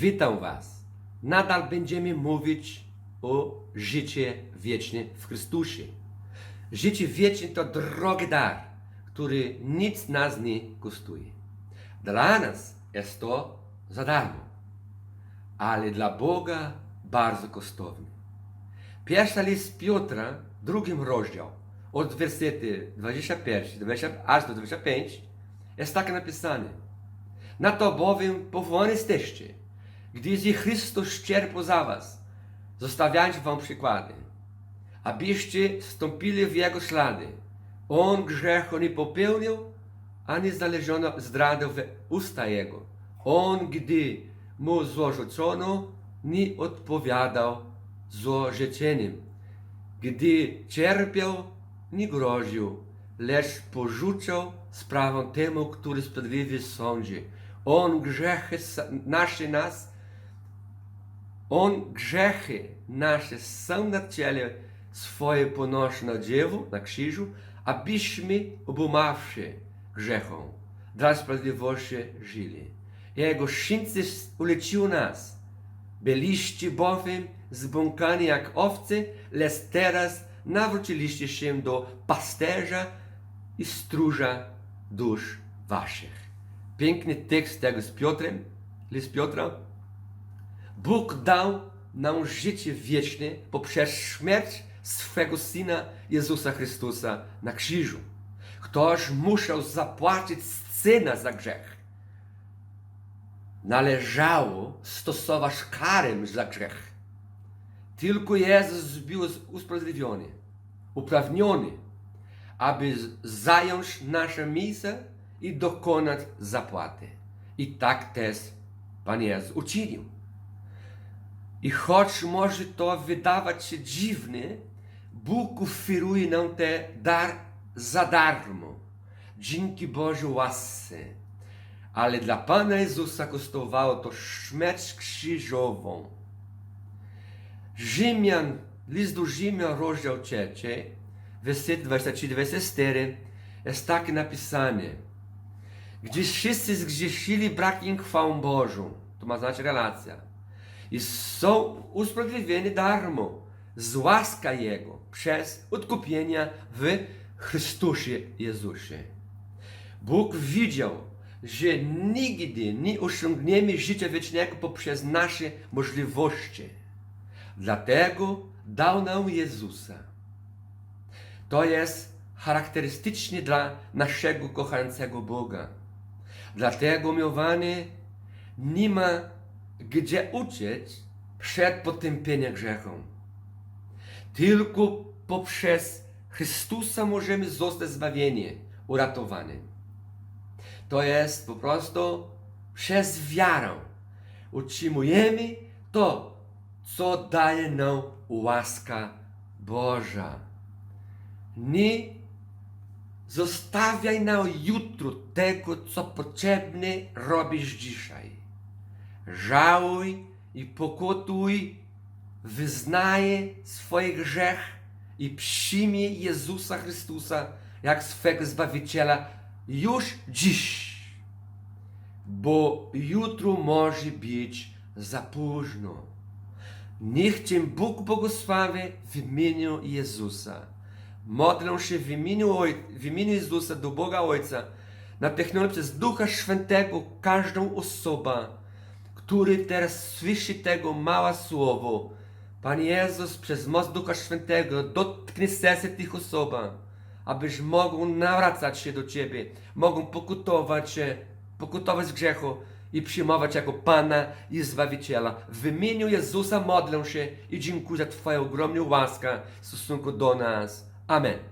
Witam Was. Nadal będziemy mówić o życie wieczne w Chrystusie. Życie wieczne to drogi dar, który nic nas nie kosztuje. Dla nas jest to za darmo, ale dla Boga bardzo kosztowne. Pierwsza list Piotra, drugim rozdział, od wersety 21 20, aż do 25, jest tak napisane. Na to bowiem powołani jesteście, gdyż i Chrystus cierpiał za was, zostawiając wam przykłady, abyście wstąpili w Jego ślady. On grzechu nie popełnił, ani znaleziono zdradę w usta Jego. On, gdy mu złożono, nie odpowiadał złożeczeniem. Gdy cierpiał, nie groził, lecz porzucał sprawę temu, który sprawiedliwie sądzi. On grzechy nasze nas, on grzechy nasze sam na ciele swoje ponosi na dziewu, na krzyżu, abyśmy obumawszy grzechom, dla sprawiedliwości żyli. Jego święty uleczył nas. Byliście bowiem zbłąkani jak owce, lecz teraz nawróciliście się do pasterza i stróża dusz waszych. Piękny tekst tego z Piotrem, list Piotra. Bóg dał nam życie wieczne poprzez śmierć swego Syna Jezusa Chrystusa na krzyżu. Ktoś musiał zapłacić cenę za grzech. Należało stosować karę za grzech. Tylko Jezus był usprawiedliwiony, uprawniony, aby zająć nasze miejsce i dokonać zapłaty. I tak też Pan Jezus uczynił. I choć może to wydawać się dziwne, Bóg oferuje nam ten dar za darmo, dzięki Bożej łasce. Ale dla Pana Jezusa kosztowało to śmierć krzyżową. Rzymian, list do Rzymian, rozdział 3, werset 23-24, jest tak napisane. Gdyż wszyscy zgrzeszyli brakiem chwałą Bożą, to ma znaczy relacja, i są usprawiedliwieni darmo, z łaska Jego, przez odkupienie w Chrystusie Jezusie. Bóg widział, że nigdy nie osiągniemy życia wiecznego poprzez nasze możliwości. Dlatego dał nam Jezusa. To jest charakterystyczne dla naszego kochającego Boga. Dlatego, miłowany, nie ma gdzie uciec przed potępieniem grzechom. Tylko poprzez Chrystusa możemy zostać zbawieni, uratowani. To jest po prostu przez wiarę. Utrzymujemy to, co daje nam łaska Boża. Nie zostawiaj na jutro tego, co potrzebne robisz dzisiaj. Żałuj i pokutuj, wyznaj swoje grzech i przyjmij Jezusa Chrystusa jak swego Zbawiciela już dziś, bo jutro może być za późno. Niech Cię Bóg błogosławi w imieniu Jezusa. Modlę się w imieniu, w imieniu Jezusa do Boga Ojca, natchniony przez Ducha Świętego każdą osobę, który teraz słyszy tego małe słowo. Pan Jezus przez moc Ducha Świętego dotknie serce tych osób, abyś mogł nawracać się do Ciebie, mogą pokutować się, pokutować grzechu i przyjmować jako Pana i Zbawiciela. W imieniu Jezusa modlę się i dziękuję za Twoją ogromną łaskę w stosunku do nas. Amen.